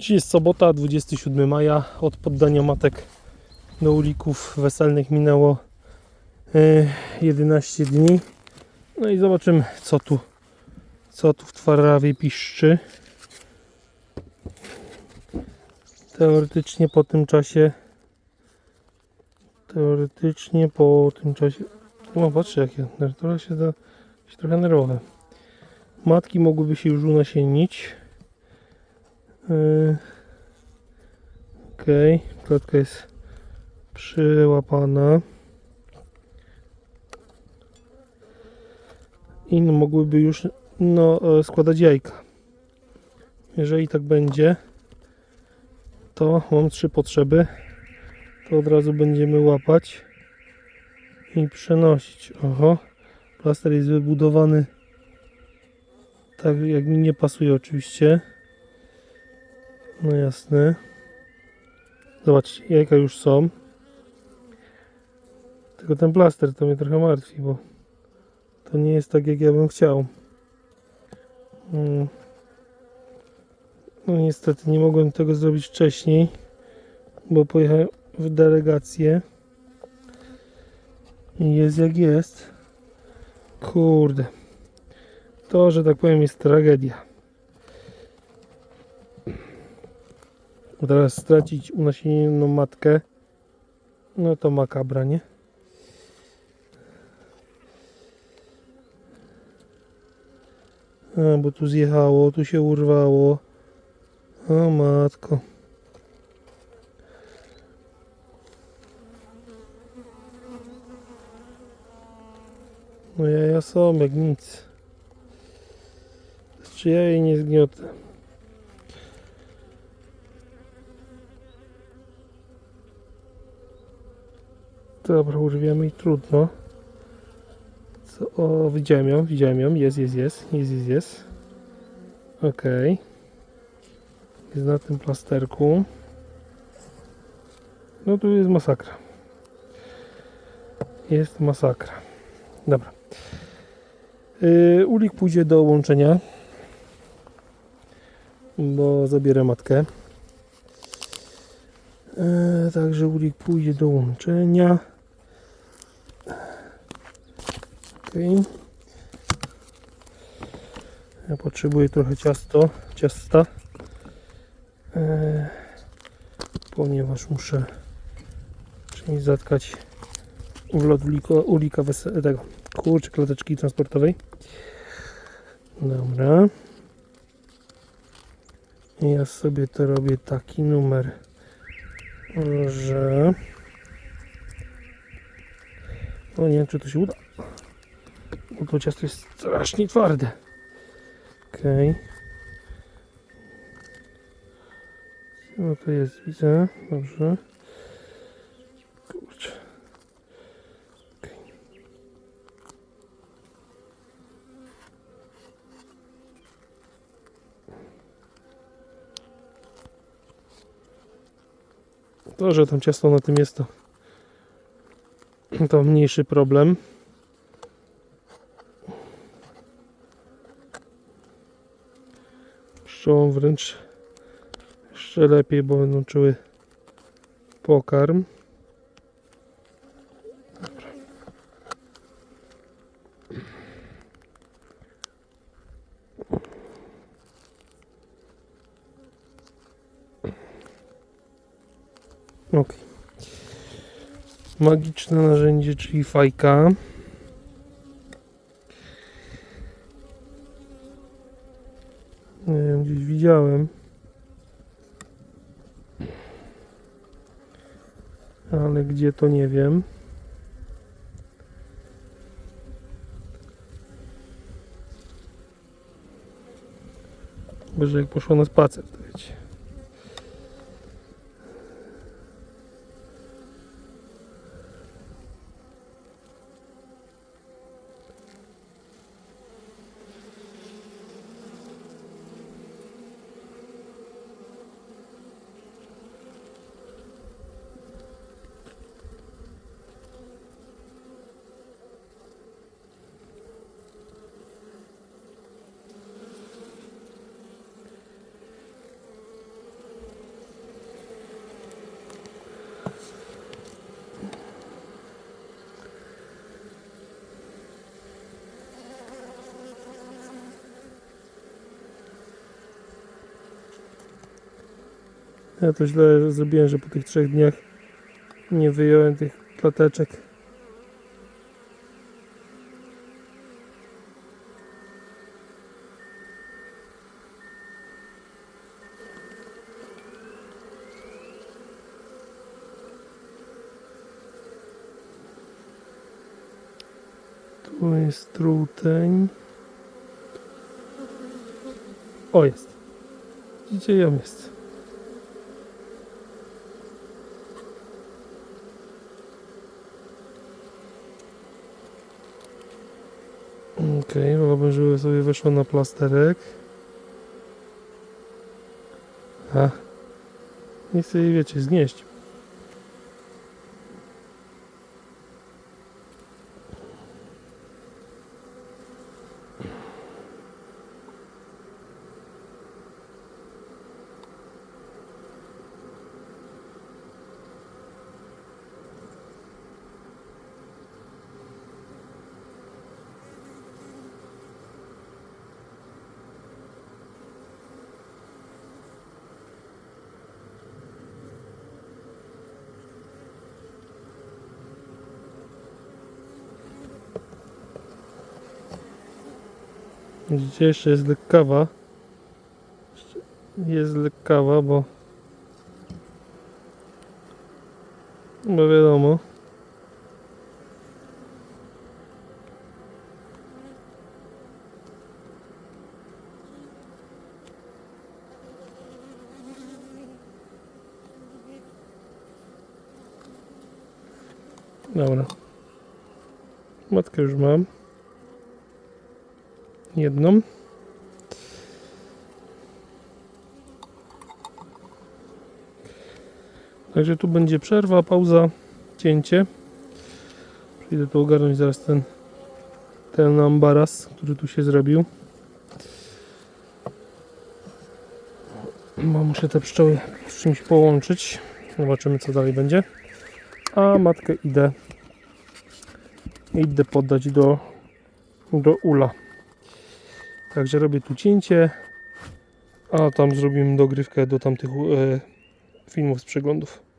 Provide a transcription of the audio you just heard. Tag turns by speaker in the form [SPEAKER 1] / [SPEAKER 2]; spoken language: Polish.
[SPEAKER 1] Dziś jest sobota, 27 maja. Od poddania matek do ulików weselnych minęło e, 11 dni. No i zobaczymy, co tu, co tu w Twarawie piszczy. Teoretycznie po tym czasie, teoretycznie po tym czasie, o patrzcie jakie, trochę się da, trochę nerwowe. Matki mogłyby się już unasiennić. Yy. Okej, klatka jest przyłapana. I no, mogłyby już no, e, składać jajka. Jeżeli tak będzie, to mam trzy potrzeby. To od razu będziemy łapać i przenosić. Oho, plaster jest wybudowany tak, jak mi nie pasuje oczywiście. No jasne. Zobaczcie, jajka już są. Tylko ten plaster to mnie trochę martwi, bo to nie jest tak jak ja bym chciał. Mm. No niestety nie mogłem tego zrobić wcześniej, bo pojechałem w delegację. I jest jak jest. Kurde. To, że tak powiem, jest tragedia. Teraz stracić unasienioną matkę, no to makabra, nie? A, bo tu zjechało, tu się urwało. O matko. No jaja są jak nic. Czy ja jej nie zgniotę? Dobra, urwiemy i trudno. Co? O, widziałem ją, widziałem ją. Jest, jest, jest, jest, jest, jest. Okej. Jest na tym plasterku. No tu jest masakra. Jest masakra. Dobra. Yy, ulik pójdzie do łączenia. Bo zabierę matkę. Yy, także ulik pójdzie do łączenia. Okej. Ja potrzebuję trochę ciasto, ciasta, e, ponieważ muszę czymś zatkać wlot ulika, ulika tego, kurczę, klateczki transportowej. Dobra. Ja sobie to robię taki numer, że... No nie wiem, czy to się uda. To ciasto jest strasznie twarde. Okej. No to jest, widzę. Dobrze. Kurczę. Okej. To, że tam ciasto na tym jest, to, to mniejszy problem. Pszczołom wręcz jeszcze lepiej, bo będą czuły pokarm. Dobra. Ok. Magiczne narzędzie, czyli fajka. Nie wiem, gdzieś widziałem. Ale gdzie to nie wiem. Bo jak poszło na spacer, Ja to źle zrobiłem, że po tych trzech dniach nie wyjąłem tych klateczek. Tu jest truteń. O, jest. Widzicie, ją jest. Okej, okay, żeby sobie weszło na plasterek. A. Nie chcę jej, wiecie, znieść. Widzicie, jeszcze jest lekkawa. Jest lekkawa, bo... Bo wiadomo. Dobra. Matkę już mam. Jedną. Także tu będzie przerwa, pauza, cięcie. Przyjdę tu ogarnąć zaraz ten ten ambaras, który tu się zrobił. Bo muszę te pszczoły z czymś połączyć. Zobaczymy co dalej będzie. A matkę idę idę poddać do do ula. Także robię tu cięcie, a tam zrobimy dogrywkę do tamtych e, filmów z przeglądów.